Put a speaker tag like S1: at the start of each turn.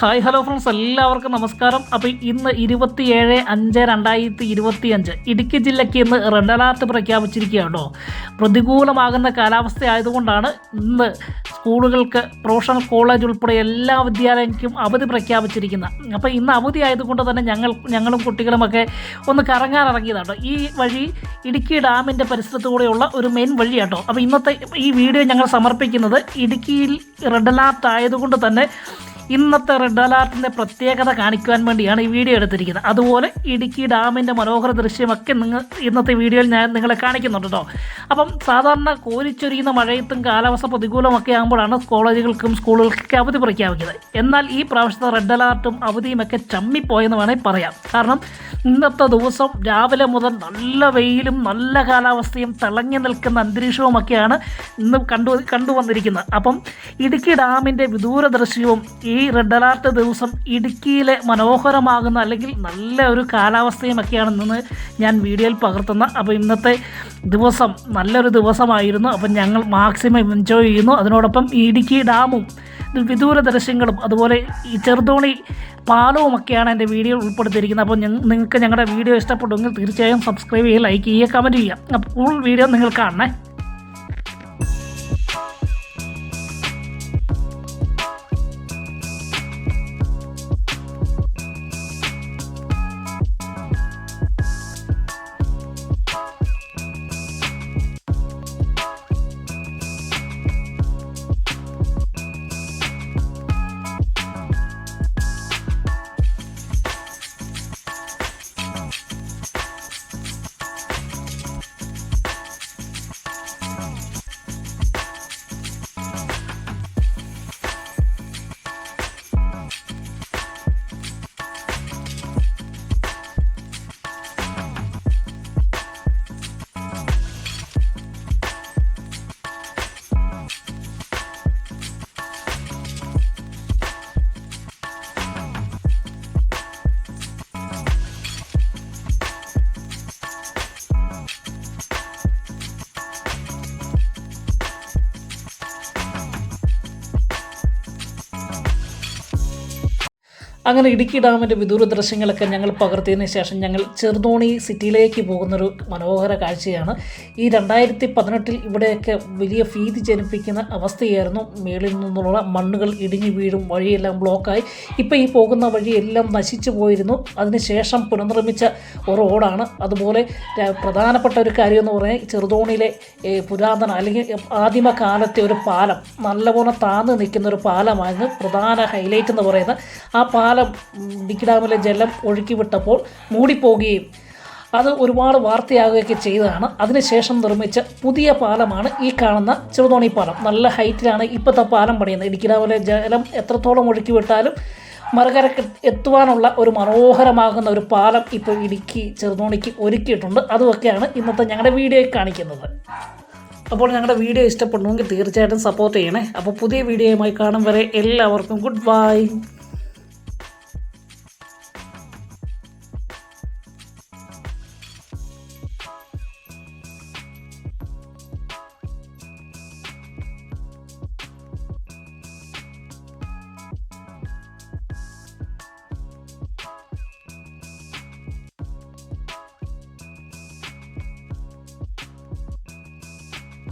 S1: Hi hello friends. എല്ലാവർക്കും നമസ്കാരം. അപ്പോൾ ഇന്ന് ഇരുപത്തിയേഴ് അഞ്ച് രണ്ടായിരത്തി ഇരുപത്തി അഞ്ച് ഇടുക്കി ജില്ലയ്ക്ക് ഇന്ന് റെഡ് അലർട്ട് പ്രഖ്യാപിച്ചിരിക്കുകയാണോ? പ്രതികൂലമാകുന്ന കാലാവസ്ഥ ആയതുകൊണ്ടാണ് ഇന്ന് സ്കൂളുകൾക്ക് പ്രൊഫഷണൽ കോളേജ് ഉൾപ്പെടെ എല്ലാ വിദ്യാലയങ്ങൾക്കും അവധി പ്രഖ്യാപിച്ചിരിക്കുന്നത്. അപ്പോൾ ഇന്ന് അവധി ആയതുകൊണ്ട് തന്നെ ഞങ്ങൾ ഞങ്ങളും കുട്ടികളുമൊക്കെ ഒന്ന് കറങ്ങാൻ ഇറങ്ങിയതാണ് ഈ വഴി ഇടുക്കി ഡാമിന്റെ പരിസരത്തുകൂടെയുള്ള ഒരു മെയിൻ വഴിയാട്ടോ. അപ്പോൾ ഇന്നത്തെ ഈ വീഡിയോ ഞങ്ങൾ സമർപ്പിക്കുന്നത് ഇടുക്കിയിൽ റെഡ് അലർട്ട് ആയതുകൊണ്ട് തന്നെ ഇന്നത്തെ റെഡ് അലർട്ടിന്റെ പ്രത്യേകത കാണിക്കുവാൻ വേണ്ടിയാണ് ഈ വീഡിയോ എടുത്തിരിക്കുന്നത്. അതുപോലെ ഇടുക്കി ഡാമിന്റെ മനോഹര ദൃശ്യമൊക്കെ നിങ്ങൾ ഇന്നത്തെ വീഡിയോയിൽ ഞാൻ നിങ്ങളെ കാണിക്കുന്നുണ്ട് കേട്ടോ അപ്പം സാധാരണ കോരിച്ചൊരിയുന്ന മഴയത്തും കാലാവസ്ഥ പ്രതികൂലമൊക്കെ ആകുമ്പോഴാണ് കോളേജുകൾക്കും സ്കൂളുകൾക്കൊക്കെ അവധി പ്രഖ്യാപിക്കുന്നത്. എന്നാൽ ഈ പ്രാവശ്യത്തെ റെഡ് അലർട്ടും അവധിയുമൊക്കെ ചമ്മിപ്പോയെന്ന് വേണമെങ്കിൽ പറയാം. കാരണം ഇന്നത്തെ ദിവസം രാവിലെ മുതൽ നല്ല വെയിലും നല്ല കാലാവസ്ഥയും തിളങ്ങി നിൽക്കുന്ന അന്തരീക്ഷവുമൊക്കെയാണ് ഇന്ന് കണ്ടു കണ്ടുവന്നിരിക്കുന്നത്. അപ്പം ഇടുക്കി ഡാമിന്റെ വിദൂര ദൃശ്യവും ഈ റെഡ് അലർട്ട് ദിവസം ഇടുക്കിയിലെ മനോഹരമാകുന്ന അല്ലെങ്കിൽ നല്ല ഒരു കാലാവസ്ഥയുമൊക്കെയാണ് ഇന്ന് ഞാൻ വീഡിയോയിൽ പകർത്തുന്ന. അപ്പോൾ ഇന്നത്തെ ദിവസം നല്ലൊരു ദിവസമായിരുന്നു. അപ്പം ഞങ്ങൾ മാക്സിമം എൻജോയ് ചെയ്യുന്നു. അതിനോടൊപ്പം ഈ ഇടുക്കി ഡാമും വിദൂര ദൃശ്യങ്ങളും അതുപോലെ ഈ ചെറുതോണി പാലവും ഒക്കെയാണ് എന്റെ വീഡിയോ ഉൾപ്പെടുത്തിയിരിക്കുന്നത്. അപ്പോൾ നിങ്ങൾക്ക് ഞങ്ങളുടെ വീഡിയോ ഇഷ്ടപ്പെടുമെങ്കിൽ തീർച്ചയായും സബ്സ്ക്രൈബ് ചെയ്യുക ലൈക്ക് ചെയ്യുക കമന്റ് ചെയ്യുക. അപ്പോൾ വീഡിയോ നിങ്ങൾ കാണണേ. അങ്ങനെ ഇടുക്കി ഡാമിന്റെ വിദൂര ദൃശ്യങ്ങളൊക്കെ ഞങ്ങൾ പകർത്തിയതിന് ശേഷം ഞങ്ങൾ ചെറുതോണി സിറ്റിയിലേക്ക് പോകുന്നൊരു മനോഹര കാഴ്ചയാണ്. ഈ രണ്ടായിരത്തി പതിനെട്ടിൽ ഇവിടെയൊക്കെ വലിയ ഭീതി ജനിപ്പിക്കുന്ന അവസ്ഥയായിരുന്നു. മേളിൽ നിന്നുള്ള മണ്ണുകൾ ഇടിഞ്ഞു വീഴും വഴിയെല്ലാം ബ്ലോക്കായി. ഇപ്പോൾ ഈ പോകുന്ന വഴിയെല്ലാം നശിച്ചു പോയിരുന്നു. അതിനുശേഷം പുനർനിർമ്മിച്ച ഒരു റോഡാണ്. അതുപോലെ പ്രധാനപ്പെട്ട ഒരു കാര്യം എന്ന് പറഞ്ഞാൽ ചെറുതോണിയിലെ പുരാതന അല്ലെങ്കിൽ ആദിമകാലത്തെ ഒരു പാലം നല്ലപോലെ താന്ന് നിൽക്കുന്ന ഒരു പാലമായിരുന്നു പ്രധാന ഹൈലൈറ്റ് എന്ന് പറയുന്നത്. ആ പാലം ഉം, ഇടുക്കി ഡാമിലെ ജലം ഒഴുക്കി വിട്ടപ്പോൾ മൂടിപ്പോകുകയും അത് ഒരുപാട് വാർത്തയാകുകയൊക്കെ ചെയ്തതാണ്. അതിനുശേഷം നിർമ്മിച്ച പുതിയ പാലമാണ് ഈ കാണുന്ന ചെറുതോണി പാലം നല്ല ഹൈറ്റിലാണ് ഇപ്പോഴത്തെ പാലം പണിയുന്നത്. ഇടുക്കി ഡാമിലെ ജലം എത്രത്തോളം ഒഴുക്കി വിട്ടാലും മറുകരക്ക് എത്തുവാനുള്ള ഒരു മനോഹരമാകുന്ന ഒരു പാലം ഇപ്പോൾ ഇടുക്കി ചെറുതോണിക്ക് ഒരുക്കിയിട്ടുണ്ട്. അതുമൊക്കെയാണ് ഇന്നത്തെ ഞങ്ങളുടെ വീഡിയോ കാണിക്കുന്നത്. അപ്പോൾ ഞങ്ങളുടെ വീഡിയോ ഇഷ്ടപ്പെടണമെങ്കിൽ തീർച്ചയായിട്ടും സപ്പോർട്ട് ചെയ്യണേ. അപ്പോൾ പുതിയ വീഡിയോയുമായി കാണും വരെ എല്ലാവർക്കും ഗുഡ് ബൈ